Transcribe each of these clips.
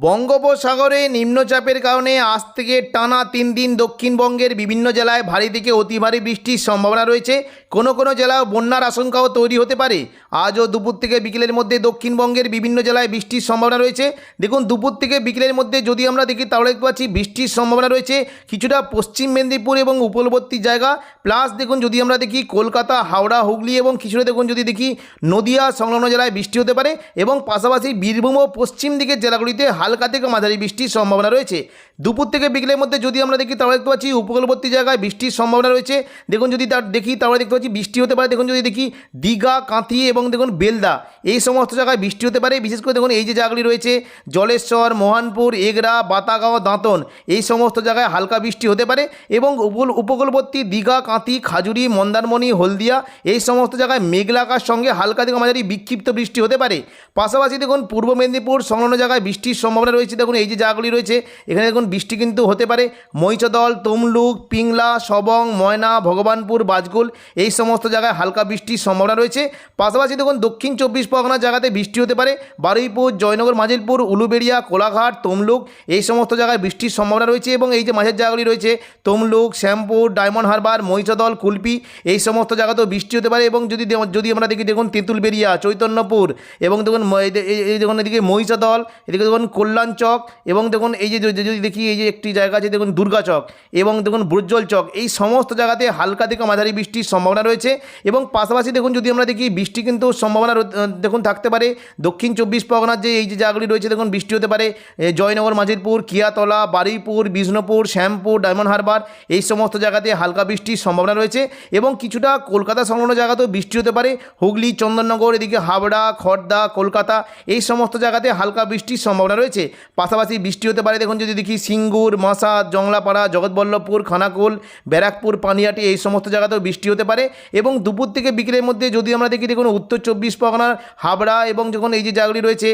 বঙ্গোপসাগরে নিম্নচাপের কারণে আজ থেকে টানা তিন দিন দক্ষিণবঙ্গের বিভিন্ন জেলায় ভারী থেকে অতি ভারী বৃষ্টির সম্ভাবনা রয়েছে। কোনো কোনো জেলায় বন্যার আশঙ্কাও তৈরি হতে পারে। আজও দুপুর থেকে বিকেলের মধ্যে দক্ষিণবঙ্গের বিভিন্ন জেলায় বৃষ্টির সম্ভাবনা রয়েছে। দেখুন, দুপুর থেকে বিকেলের মধ্যে যদি আমরা দেখি, তাহলে দেখতে পাচ্ছি বৃষ্টির সম্ভাবনা রয়েছে কিছুটা পশ্চিম মেদিনীপুর এবং উপলবর্তী জায়গা। প্লাস দেখুন, যদি আমরা দেখি কলকাতা, হাওড়া, হুগলি এবং কিছুটা দেখুন, যদি দেখি নদিয়া সংলগ্ন জেলায় বৃষ্টি হতে পারে। এবং পাশাপাশি বীরভূম ও পশ্চিম দিকের জেলাগুলিতে হালকা থেকে মাঝারি বৃষ্টির সম্ভাবনা রয়েছে। দুপুর থেকে বিকেলের মধ্যে যদি আমরা দেখি, তাহলে দেখতে পাচ্ছি উপকূলবর্তী জায়গায় বৃষ্টির সম্ভাবনা রয়েছে। দেখুন যদি তার দেখি, তাহলে দেখতে পাচ্ছি বৃষ্টি হতে পারে। দেখুন যদি দেখি, দীঘা, কাঁথি এবং দেখুন বেলদা, এই সমস্ত জায়গায় বৃষ্টি হতে পারে। বিশেষ করে দেখুন এই যে জায়গাগুলি রয়েছে, জলেশ্বর, মোহনপুর, এগরা, বাতাগাঁও, দাঁতন, এই সমস্ত জায়গায় হালকা বৃষ্টি হতে পারে এবং উপকূল, উপকূলবর্তী দীঘা, কাঁথি, খাজুরি, মন্দারমণি, হলদিয়া, এই সমস্ত জায়গায় মেঘলাকার সঙ্গে হালকা থেকে মাঝারি বিক্ষিপ্ত বৃষ্টি হতে পারে। পাশাপাশি দেখুন পূর্ব মেদিনীপুর, সংলগ্ন জায়গায় বৃষ্টির সম্ভাবনা রয়েছে। দেখুন, এই যে জায়গাগুলি রয়েছে, এখানে দেখুন, বৃষ্টি কিন্তু হতে পারে। মহিষদল তমলুক, পিংলা, সবং, ময়না, ভগবানপুর, বাজগুল, এই সমস্ত জায়গায় হালকা বৃষ্টির সম্ভাবনা রয়েছে। পাশাপাশি দেখুন, দক্ষিণ চব্বিশ পরগনা জায়গাতে বৃষ্টি হতে পারে। বারুইপুর, জয়নগর, মাজিলপুর, উলুবেড়িয়া, কোলাঘাট, তমলুক, এই সমস্ত জায়গায় বৃষ্টির সম্ভাবনা রয়েছে এবং এই যে মাঝের জায়গাগুলি রয়েছে, তমলুক, শ্যামপুর, ডায়মন্ড হারবার মহিষদল কুলপি, এই সমস্ত জায়গাতেও বৃষ্টি হতে পারে এবং যদি যদি আমরা দেখি, দেখুন তেঁতুলবেরিয়া চৈতন্যপুর এবং দেখুন এই দেখুন, এদিকে মহিষাদল এদিকে দেখুন কল্যাণ চক এবং দেখুন এই যে যদি দেখি এই যে একটি জায়গা আছে, দেখুন দুর্গা চক এবং দেখুন বুজ্জ্বল চক, এই সমস্ত জায়গাতে হালকা থেকে মাঝারি বৃষ্টির সম্ভাবনা রয়েছে এবং পাশাপাশি দেখুন যদি আমরা দেখি বৃষ্টি কিন্তু সম্ভাবনা দেখুন থাকতে পারে। দক্ষিণ চব্বিশ পরগনার যে এই যে জায়গাগুলি রয়েছে, দেখুন বৃষ্টি হতে পারে। জয়নগর, মাঝিরপুর, কিয়াতলা, বারুইপুর, বিষ্ণুপুর, শ্যামপুর, ডায়মন্ড হারবার, এই সমস্ত জায়গাতে হালকা বৃষ্টির সম্ভাবনা রয়েছে এবং কিছুটা কলকাতা সংলগ্ন জায়গাতেও বৃষ্টি হতে পারে। হুগলি, চন্দননগর, এদিকে হাবড়া খড়দা কলকাতা, এই সমস্ত জায়গাতে হালকা বৃষ্টির সম্ভাবনা রয়েছে। পাশাপাশি বৃষ্টি হতে পারে, দেখুন যদি দেখি সিঙ্গুর মাসাদ জংলাপাড়া, জগৎবল্লভপুর, খানাকুল, ব্যারাকপুর পানিয়াটি এই সমস্ত জায়গাতেও বৃষ্টি হতে পারে এবং দুপুর থেকে বিকেলের মধ্যে যদি আমরা দেখি দেখুন উত্তর চব্বিশ পরগনার হাবড়া এবং যখন এই যে জায়গাগুলি রয়েছে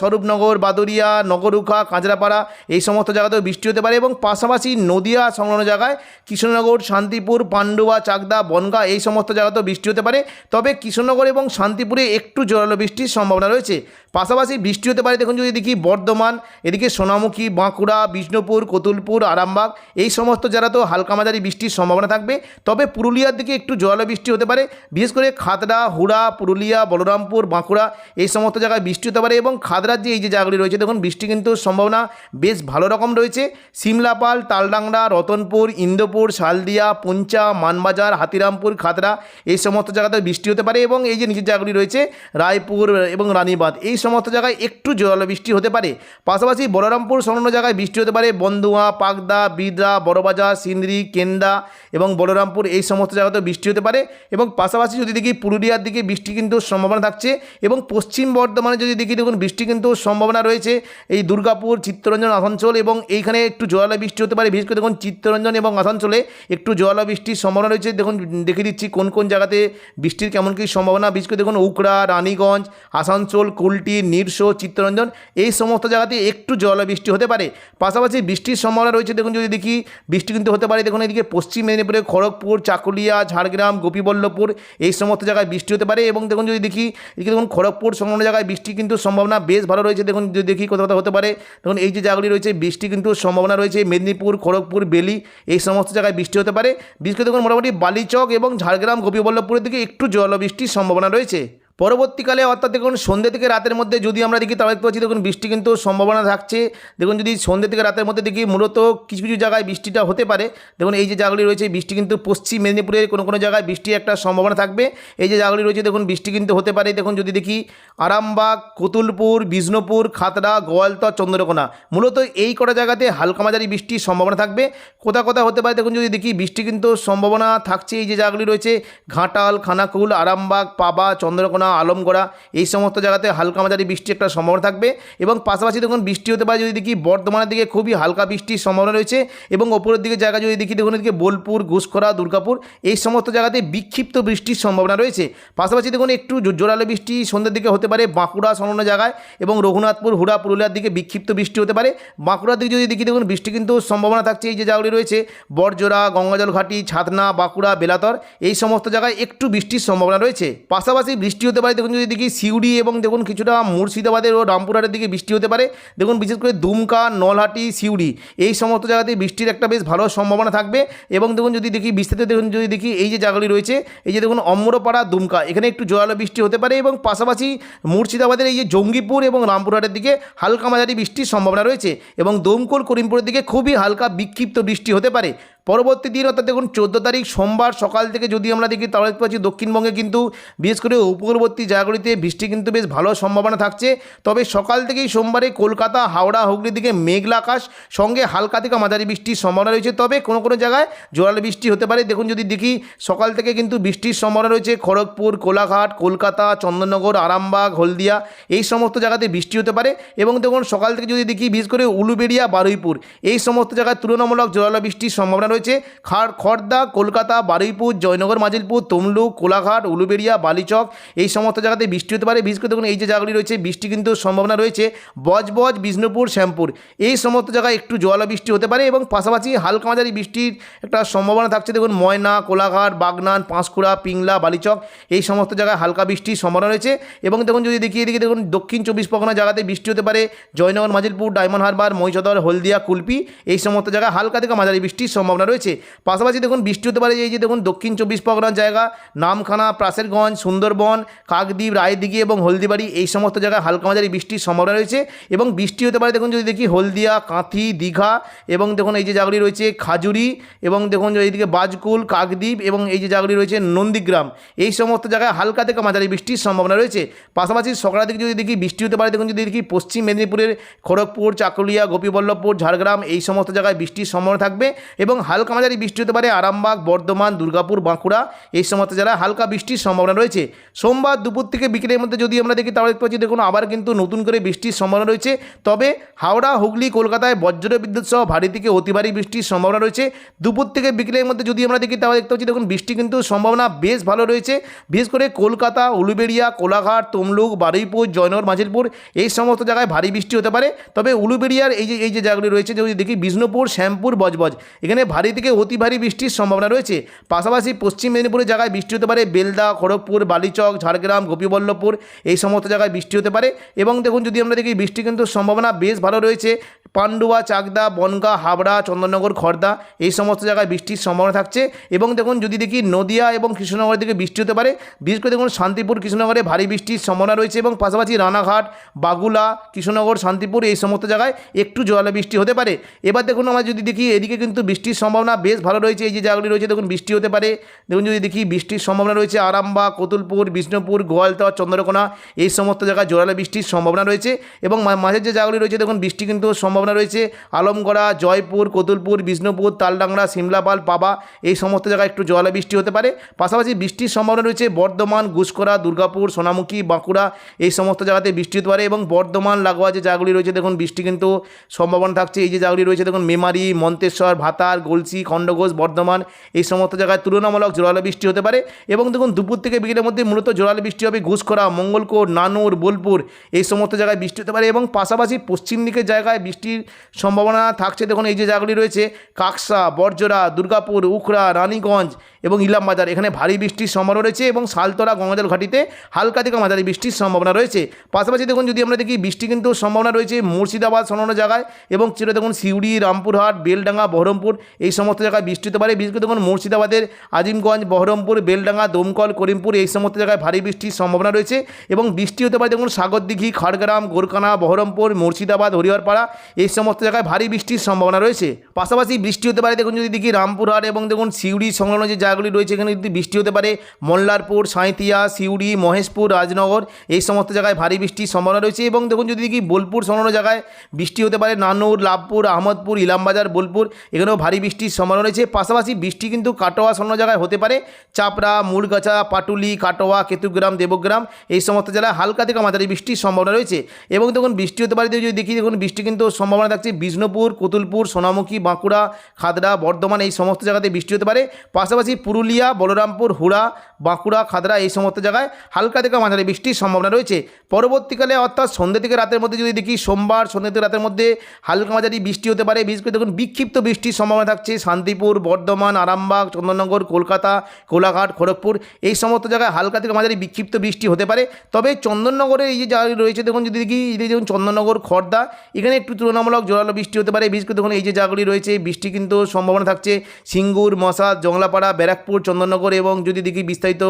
স্বরূপনগর বাদুরিয়া নগরুখা, কাঁচরাপাড়া, এই সমস্ত জায়গাতেও বৃষ্টি হতে পারে এবং পাশাপাশি নদিয়া সংলগ্ন জায়গায় কৃষ্ণনগর শান্তিপুর, পান্ডুয়া, চাকদা, বনগা এই সমস্ত জায়গাতেও বৃষ্টি হতে পারে। তবে কৃষ্ণনগর এবং শান্তিপুরে একটু জোরালো বৃষ্টির সম্ভাবনা রয়েছে। পাশাপাশি বৃষ্টি হতে পারে, দেখুন যদি দেখি বর্ধমান, এদিকে সোনামুখী, বাঁকুড়া, বিষ্ণুপুর, কতুলপুর, আরামবাগ, এই সমস্ত জেলা তো হালকা মাঝারি বৃষ্টির সম্ভাবনা থাকবে। তবে পুরুলিয়ার দিকে একটু জোরালো বৃষ্টি হতে পারে, বিশেষ করে খাতড়া, হুড়া, পুরুলিয়া, বলরামপুর, বাঁকুড়া, এই সমস্ত জায়গায় বৃষ্টি হতে পারে এবং খাদড়ার যে এই যে জায়গাগুলি রয়েছে, দেখুন বৃষ্টি কিন্তু সম্ভাবনা বেশ ভালো রকম রয়েছে। সিমলাপাল, তালডাংরা, রতনপুর, ইন্দোপুর, শালদিয়া, পুঞ্চা, মানবাজার, হাতিরামপুর, খাতড়া, এই সমস্ত জায়গাতে বৃষ্টি হতে পারে এবং এই যে নিচের জায়গাগুলি রয়েছে, রায়পুর এবং রানীবাঁধ, এই সমস্ত জায়গায় একটু জোরালো বৃষ্টি হতে পারে। পাশাপাশি বলরামপুর সংলগ্ন জায়গায় বৃষ্টি হতে পারে। বন্দুয়া পাকদা বিদরা, বড়বাজার, সিন্দ্রি, কেন্দা এবং বলরামপুর এই সমস্ত জায়গাতেও বৃষ্টি হতে পারে এবং পাশাপাশি যদি দেখি পুরুলিয়ার দিকে বৃষ্টি কিন্তু সম্ভাবনা থাকছে এবং পশ্চিম বর্ধমানে যদি দেখি দেখুন বৃষ্টি কিন্তু সম্ভাবনা রয়েছে। এই দুর্গাপুর, চিত্তরঞ্জন, আসানসোল এবং এইখানে একটু জোয়ালা বৃষ্টি হতে পারে। বিশেষ করে দেখুন চিত্তরঞ্জন এবং আসানসোলে একটু জোয়ালা বৃষ্টির সম্ভাবনা রয়েছে। দেখুন দেখে দিচ্ছি কোন কোন জায়গাতে বৃষ্টির কেমন কী সম্ভাবনা। বিশেষ করে দেখুন উকড়া, রানীগঞ্জ, আসানসোল, কুলটি, নিরসো, চিত্তরঞ্জন এই সমস্ত জায়গাতে একটু জল বৃষ্টি হতে পারে। পাশাপাশি বৃষ্টির সম্ভাবনা রয়েছে, দেখুন যদি দেখি, বৃষ্টি কিন্তু হতে পারে, দেখুন এদিকে পশ্চিম মেদিনীপুরে খড়গপুর, চাকুলিয়া, ঝাড়গ্রাম, গোপীবল্লভপুর, এই সমস্ত জায়গায় বৃষ্টি হতে পারে এবং দেখুন যদি দেখি, এদিকে দেখুন খড়গপুর সংলগ্ন জায়গায় বৃষ্টি কিন্তু সম্ভাবনা বেশ ভালো রয়েছে, দেখুন যদি দেখি কোথাও কোথাও হতে পারে। দেখুন এই যে জায়গাগুলি রয়েছে, বৃষ্টি কিন্তু সম্ভাবনা রয়েছে, মেদিনীপুর, খড়গপুর, বেলি, এই সমস্ত জায়গায় বৃষ্টি হতে পারে। বিশেষ করে দেখুন মোটামুটি বালিচক এবং ঝাড়গ্রাম, গোপীবল্লভপুরের দিকে একটু জল বৃষ্টির সম্ভাবনা রয়েছে। পরবর্তীকালে অর্থাৎ দেখুন সন্ধ্যে থেকে রাতের মধ্যে যদি আমরা দেখি, তাহলে দেখতে পাচ্ছি দেখুন বৃষ্টি কিন্তু সম্ভাবনা থাকছে। দেখুন যদি সন্ধ্যে থেকে রাতের মধ্যে দেখি, মূলত কিছু কিছু জায়গায় বৃষ্টিটা হতে পারে। দেখুন এই যে জায়গাগুলি রয়েছে, বৃষ্টি কিন্তু পশ্চিম মেদিনীপুরের কোনো কোনো জায়গায় বৃষ্টির একটা সম্ভাবনা থাকবে। এই যে জায়গাগুলি রয়েছে, দেখুন বৃষ্টি কিন্তু হতে পারে। দেখুন যদি দেখি, আরামবাগ, কতুলপুর, বিষ্ণুপুর, খাতড়া, গোয়ালতর, চন্দ্রকোনা, মূলত এই কটা জায়গাতে হালকা মাঝারি বৃষ্টির সম্ভাবনা থাকবে। কোথা কোথা হতে পারে? দেখুন যদি দেখি, বৃষ্টি কিন্তু সম্ভাবনা থাকছে। এই যে জায়গাগুলি রয়েছে, ঘাটাল, খানাকুল, আরামবাগ, পাবা, চন্দ্রকোনা আলমগড়া, এই সমস্ত জায়গাতে হালকা মাঝারি বৃষ্টি একটা সম্ভাবনা থাকবে এবং পাশাপাশি দেখুন বৃষ্টি হতে পারে যদি দেখি বর্ধমানের দিকে খুবই হালকা বৃষ্টির সম্ভাবনা রয়েছে এবং ওপরের দিকে জায়গা যদি দেখি দেখুন এদিকে বোলপুর, ঘুষখরা, দুর্গাপুর, এই সমস্ত জায়গাতে বিক্ষিপ্ত বৃষ্টির সম্ভাবনা রয়েছে। পাশাপাশি দেখুন একটু জোরালো বৃষ্টি সন্ধ্যের দিকে হতে পারে বাঁকুড়া সংলগ্ন জায়গায় এবং রঘুনাথপুর, হুড়া, পুরুলিয়ার দিকে বিক্ষিপ্ত বৃষ্টি হতে পারে। বাঁকুড়ার দিকে যদি দেখি দেখুন বৃষ্টি কিন্তু সম্ভাবনা থাকছে এই যে জায়গাগুলি রয়েছে বরজোড়া গঙ্গাজল ঘাটি, ছাতনা, বাঁকুড়া, বেলাতর, এই সমস্ত জায়গায় একটু বৃষ্টির সম্ভাবনা রয়েছে। পাশাপাশি বৃষ্টি হতে পারে দেখুন যদি দেখি সিউড়ি এবং দেখুন কিছুটা মুর্শিদাবাদের ও রামপুরহাটের দিকে বৃষ্টি হতে পারে। দেখুন বিশেষ করে দুমকা, নলহাটি, সিউড়ি, এই সমস্ত জায়গাতে বৃষ্টির একটা বেশ ভালো সম্ভাবনা থাকবে। এবং দেখুন যদি দেখি বিস্তারিত দেখুন যদি দেখি এই যে জায়গাগুলি রয়েছে, এই যে দেখুন অম্রপাড়া দুমকা, এখানে একটু জোরালো বৃষ্টি হতে পারে এবং পাশাপাশি মুর্শিদাবাদের এই যে জঙ্গিপুর এবং রামপুরহাটের দিকে হালকা মাঝারি বৃষ্টির সম্ভাবনা রয়েছে। এবং দমকল করিমপুরের দিকে খুবই হালকা বিক্ষিপ্ত বৃষ্টি হতে পারে। পরবর্তী দিন অর্থাৎ দেখুন চোদ্দ তারিখ সোমবার সকাল থেকে যদি আমরা দেখি, তাহলে দেখতে পাচ্ছি দক্ষিণবঙ্গে কিন্তু বিশেষ করে উপকূলবর্তী জায়গাগুলিতে বৃষ্টি কিন্তু বেশ ভালো সম্ভাবনা থাকছে। তবে সকাল থেকেই সোমবারে কলকাতা, হাওড়া, হুগলির দিকে মেঘলা আকাশ, সঙ্গে হালকা থেকে মাঝারি বৃষ্টির সম্ভাবনা রয়েছে। তবে কোনো কোনো জায়গায় জোরালো বৃষ্টি হতে পারে। দেখুন যদি দেখি, সকাল থেকে কিন্তু বৃষ্টির সম্ভাবনা রয়েছে। খড়গপুর, কোলাঘাট, কলকাতা, চন্দননগর, আরামবাগ, হলদিয়া, এই সমস্ত জায়গাতে বৃষ্টি হতে পারে। এবং দেখুন সকাল থেকে যদি দেখি, বিশেষ করে উলুবেড়িয়া, বারুইপুর, এই সমস্ত জায়গায় তুলনামূলক জোরালো বৃষ্টির সম্ভাবনা রয়েছে। খাড়, খড়দা, কলকাতা, বারুইপুর, জয়নগর, মাজিলপুর, তমলুক, কোলাঘাট, উলুবেড়িয়া, বালিচক এই সমস্ত জায়গাতে বৃষ্টি হতে পারে। বিশেষ করে দেখুন, এই যে জায়গাগুলি রয়েছে, বৃষ্টি কিন্তু সম্ভাবনা রয়েছে। বজবজ, বিষ্ণুপুর, শ্যামপুর এই সমস্ত জায়গায় একটু জোয়ালা বৃষ্টি হতে পারে এবং পাশাপাশি হালকা মাঝারি বৃষ্টির একটা সম্ভাবনা থাকছে। দেখুন, ময়না, কোলাঘাট, বাগনান, পাঁশকুড়া, পিংলা, বালিচক এই সমস্ত জায়গায় হালকা বৃষ্টির সম্ভাবনা রয়েছে এবং দেখুন, যদি দেখি এদিকে দেখুন, দক্ষিণ চব্বিশ পরগনা জায়গাতে বৃষ্টি হতে পারে। জয়নগর, মাজিলপুর, ডায়মন্ড হারবার মহিষাদর হলদিয়া, কুলপি এই সমস্ত জায়গায় হালকা থেকে মাঝারি বৃষ্টির সম্ভাবনা রয়েছে। পাশাপাশি দেখুন, বৃষ্টি হতে পারে এই যে দেখুন, দক্ষিণ চব্বিশ পরগনার জায়গা, নামখানা, প্রাসেরগঞ্জ, সুন্দরবন, কাকদ্বীপ, রায়দিঘি এবং হলদিবাড়ি, এই সমস্ত জায়গায় হালকা মাঝারি বৃষ্টির সম্ভাবনা রয়েছে এবং বৃষ্টি হতে পারে দেখুন, যদি দেখি হলদিয়া, কাঁথি, দীঘা এবং দেখুন, এই যে জায়গাগুলি রয়েছে খাজুরি এবং দেখুন এইদিকে বাজকুল, কাকদ্বীপ এবং এই যে জায়গাগুলি রয়েছে নন্দীগ্রাম, এই সমস্ত জায়গায় হালকা থেকে মাঝারি বৃষ্টির সম্ভাবনা রয়েছে। পাশাপাশি সকালের দিকে যদি দেখি, বৃষ্টি হতে পারে দেখুন, যদি দেখি পশ্চিম মেদিনীপুরের খড়গপুর, চাকুলিয়া, গোপীবল্লভপুর, ঝাড়গ্রাম, এই সমস্ত জায়গায় বৃষ্টির সম্ভাবনা থাকবে এবং হালকা মাঝারি বৃষ্টি হতে পারে, আরামবাগ, বর্ধমান, দুর্গাপুর, বাঁকুড়া, এই সমস্ত জেলায় হালকা বৃষ্টির সম্ভাবনা রয়েছে। সোমবার দুপুর থেকে বিকেলের মধ্যে যদি আমরা দেখি, তাহলে দেখতে পাচ্ছি দেখুন, আবার কিন্তু নতুন করে বৃষ্টির সম্ভাবনা রয়েছে। তবে হাওড়া, হুগলি, কলকাতায় বজ্র বিদ্যুৎ সহ ভারী থেকে অতি ভারী বৃষ্টির সম্ভাবনা রয়েছে। দুপুর থেকে বিকেলের মধ্যে যদি আমরা দেখি, তাহলে দেখতে পাচ্ছি দেখুন, বৃষ্টি কিন্তু সম্ভাবনা বেশ ভালো রয়েছে। বিশেষ করে কলকাতা, উলুবেড়িয়া, কোলাঘাট, তমলুক, বারুইপুর, জয়নগর মাঝিলপুর এই সমস্ত জায়গায় ভারী বৃষ্টি হতে পারে। তবে উলুবেড়িয়ার এই যে এই যে জায়গাগুলি রয়েছে, যদি দেখি, বিষ্ণুপুর, শ্যামপুর, বজবজ, এখানে ভারী থেকে অতি ভারী বৃষ্টির সম্ভাবনা রয়েছে। পাশাপাশি পশ্চিম মেদিনীপুরের জায়গায় বৃষ্টি হতে পারে। বেলদা, খড়গপুর, বালিচক, ঝাড়গ্রাম, গোপীবল্লভপুর এই সমস্ত জায়গায় বৃষ্টি হতে পারে। এবং দেখুন, যদি আমরা দেখি বৃষ্টি কিন্তু সম্ভাবনা বেশ ভালো রয়েছে। পান্ডুয়া, চাকদা, বনগা, হাবড়া, চন্দননগর, খর্দা এই সমস্ত জায়গায় বৃষ্টির সম্ভাবনা থাকছে। এবং দেখুন, যদি দেখি নদিয়া এবং কৃষ্ণনগরের দিকে বৃষ্টি হতে পারে, বিশেষ করে দেখুন শান্তিপুর, কৃষ্ণনগরে ভারী বৃষ্টির সম্ভাবনা রয়েছে এবং পাশাপাশি রানাঘাট, বাগুলা, কৃষ্ণনগর, শান্তিপুর এই সমস্ত জায়গায় একটু জলে বৃষ্টি হতে পারে। এবার দেখুন, আমরা যদি দেখি এদিকে কিন্তু বৃষ্টির সম্ভাবনা বেশ ভালো রয়েছে, এই যে জায়গাগুলি রয়েছে, দেখুন বৃষ্টি হতে পারে। দেখুন যদি দেখি বৃষ্টির সম্ভাবনা রয়েছে, আরামবাগ, কতুলপুর, বিষ্ণুপুর গোয়ালতর চন্দ্রকোনা, এই সমস্ত জায়গায় জোরালো বৃষ্টির সম্ভাবনা রয়েছে। এবং মাঝের যে জায়গাগুলি রয়েছে, দেখুন বৃষ্টি কিন্তু সম্ভাবনা রয়েছে। আলমগড়া, জয়পুর, কতুলপুর, বিষ্ণুপুর, তালডাংরা, সিমলাপাল, পাবা, এই সমস্ত জায়গায় একটু জোরালো বৃষ্টি হতে পারে। পাশাপাশি বৃষ্টির সম্ভাবনা রয়েছে বর্ধমান গুসকরা দুর্গাপুর, সোনামুখী, বাঁকুড়া, এই সমস্ত জায়গাতে বৃষ্টি হতে পারে। এবং বর্ধমান, লাগোয়া যে জায়গাগুলি রয়েছে, দেখুন বৃষ্টি কিন্তু সম্ভাবনা থাকছে। এই যে জায়গাগুলি রয়েছে, দেখুন মেমারি, মন্তেশ্বর, ভাতার গলসি খণ্ডঘোষ, বর্ধমান এই সমস্ত জায়গায় তুলনামূলক জোরালো বৃষ্টি হতে পারে। এবং দেখুন, দুপুর থেকে বিকেলের মধ্যে মূলত জোরালো বৃষ্টি হবে ঘুষখরা, মঙ্গলকোট, নানুর, বোলপুর এই সমস্ত জায়গায় বৃষ্টি হতে পারে। এবং পাশাপাশি পশ্চিম দিকের জায়গায় বৃষ্টির সম্ভাবনা থাকছে। দেখুন, এই যে জায়গাগুলি রয়েছে, কাকসা বর্জরা দুর্গাপুর, উখড়া, রানীগঞ্জ এবং ইলামবাজার, এখানে ভারী বৃষ্টির সম্ভাবনা রয়েছে এবং সালতলা গঙ্গাজল ঘাটিতে হালকা থেকে মাঝারি বৃষ্টির সম্ভাবনা রয়েছে। পাশাপাশি দেখুন, যদি আমরা দেখি, বৃষ্টি কিন্তু সম্ভাবনা রয়েছে মুর্শিদাবাদ সংলগ্ন জায়গায় এবং চির দেখুন, সিউড়ি, রামপুরহাট, বেলডাঙ্গা, বহরমপুর এই সমস্ত জায়গায় বৃষ্টি হতে পারে। বিশেষ করে দেখুন, মুর্শিদাবাদের আজিমগঞ্জ, বহরমপুর, বেলডাঙ্গা, দমকল, করিমপুর, এই সমস্ত জায়গায় ভারী বৃষ্টির সম্ভাবনা রয়েছে এবং বৃষ্টি হতে পারে দেখুন, সাগরদিঘি, খাড়গ্রাম গোরকানা বহরমপুর, মুর্শিদাবাদ, হরিহরপাড়া, এই সমস্ত জায়গায় ভারী বৃষ্টির সম্ভাবনা রয়েছে। পাশাপাশি বৃষ্টি হতে পারে দেখুন, যদি দেখি রামপুরহাট এবং দেখুন, সিউড়ি সংলগ্ন যে জায়গাগুলি রয়েছে, এখানে যদি বৃষ্টি হতে পারে, মল্লারপুর সাঁইতিয়া সিউড়ি, মহেশপুর, রাজনগর, এই সমস্ত জায়গায় ভারী বৃষ্টির সম্ভাবনা রয়েছে এবং দেখুন, যদি দেখি বোলপুর সংলগ্ন জায়গায় বৃষ্টি হতে পারে, নানুর, লাভপুর, আহমদপুর, ইলামবাজার, বোলপুর, এখানেও ভারী বৃষ্টির সম্ভাবনা রয়েছে। পাশাপাশি বৃষ্টি কিন্তু কাটোয়া সংলগ্ন জায়গায় হতে পারে। চাপড়া মুড়গাছা পাটুলি, কাটোয়া, কেতুগ্রাম, দেবগ্রাম এই সমস্ত জেলায় হালকা থেকে মাঝারি বৃষ্টির সম্ভাবনা রয়েছে। এবং দেখুন, বৃষ্টি হতে পারে যদি দেখি, দেখুন, বৃষ্টি কিন্তু সম্ভাবনা থাকছে বিষ্ণুপুর, কুতুলপুর, সোনামুখী, বাঁকুড়া, খাদড়া, বর্ধমান এই সমস্ত জায়গাতে বৃষ্টি হতে পারে। পাশাপাশি পুরুলিয়া, বলরামপুর, হুড়া, বাঁকুড়া, খাদড়া এই সমস্ত জায়গায় হালকা থেকে মাঝারি বৃষ্টির সম্ভাবনা রয়েছে। পরবর্তীকালে অর্থাৎ সন্ধ্যে থেকে রাতের মধ্যে যদি দেখি, সোমবার সন্ধ্যে থেকে রাতের মধ্যে হালকা মাঝারি বৃষ্টি হতে পারে। বিশেষ করে দেখুন, বিক্ষিপ্ত বৃষ্টির সম্ভাবনা থাকছে। থাকছে শান্তিপুর, বর্ধমান, আরামবাগ, চন্দননগর, কলকাতা, কোলাঘাট, খড়গপুর এই সমস্ত জায়গায় হালকা থেকে মাঝারি বিক্ষিপ্ত বৃষ্টি হতে পারে। তবে চন্দননগরের এই যে যা রয়েছে, দেখুন যদি যে দেখুন চন্দননগর, খর্দা, এখানে একটু তুলনামূলক জোরালো বৃষ্টি হতে পারে। বিশেষ করে দেখুন এই যে জায়গাগুলি রয়েছে বৃষ্টি কিন্তু সম্ভাবনা থাকছে সিঙ্গুর, মশা, জংলাপাড়া, ব্যারাকপুর, চন্দননগর এবং যদি দেখি বিস্তারিত,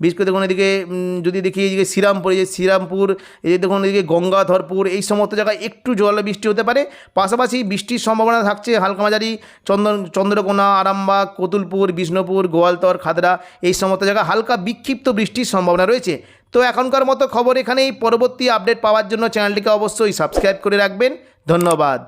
বিশেষ করে দেখুন এদিকে যদি দেখি এইদিকে শ্রীরামপুর, এই যে শ্রীরামপুর, এই যে দেখুন এদিকে গঙ্গাধরপুর এই সমস্ত জায়গায় একটু জল বৃষ্টি হতে পারে। পাশাপাশি বৃষ্টির সম্ভাবনা থাকছে হালকা মাঝারি চন্দন চন্দ্রকোনা, আরামবাগ, কতুলপুর, বিষ্ণুপুর, গোয়ালতর, খাদরা এই সমস্ত জায়গায় হালকা বিক্ষিপ্ত বৃষ্টির সম্ভাবনা রয়েছে। তো এখনকার মতো খবর এখানেই। পরবর্তী আপডেট পাওয়ার জন্য চ্যানেলটিকে অবশ্যই সাবস্ক্রাইব করে রাখবেন। ধন্যবাদ।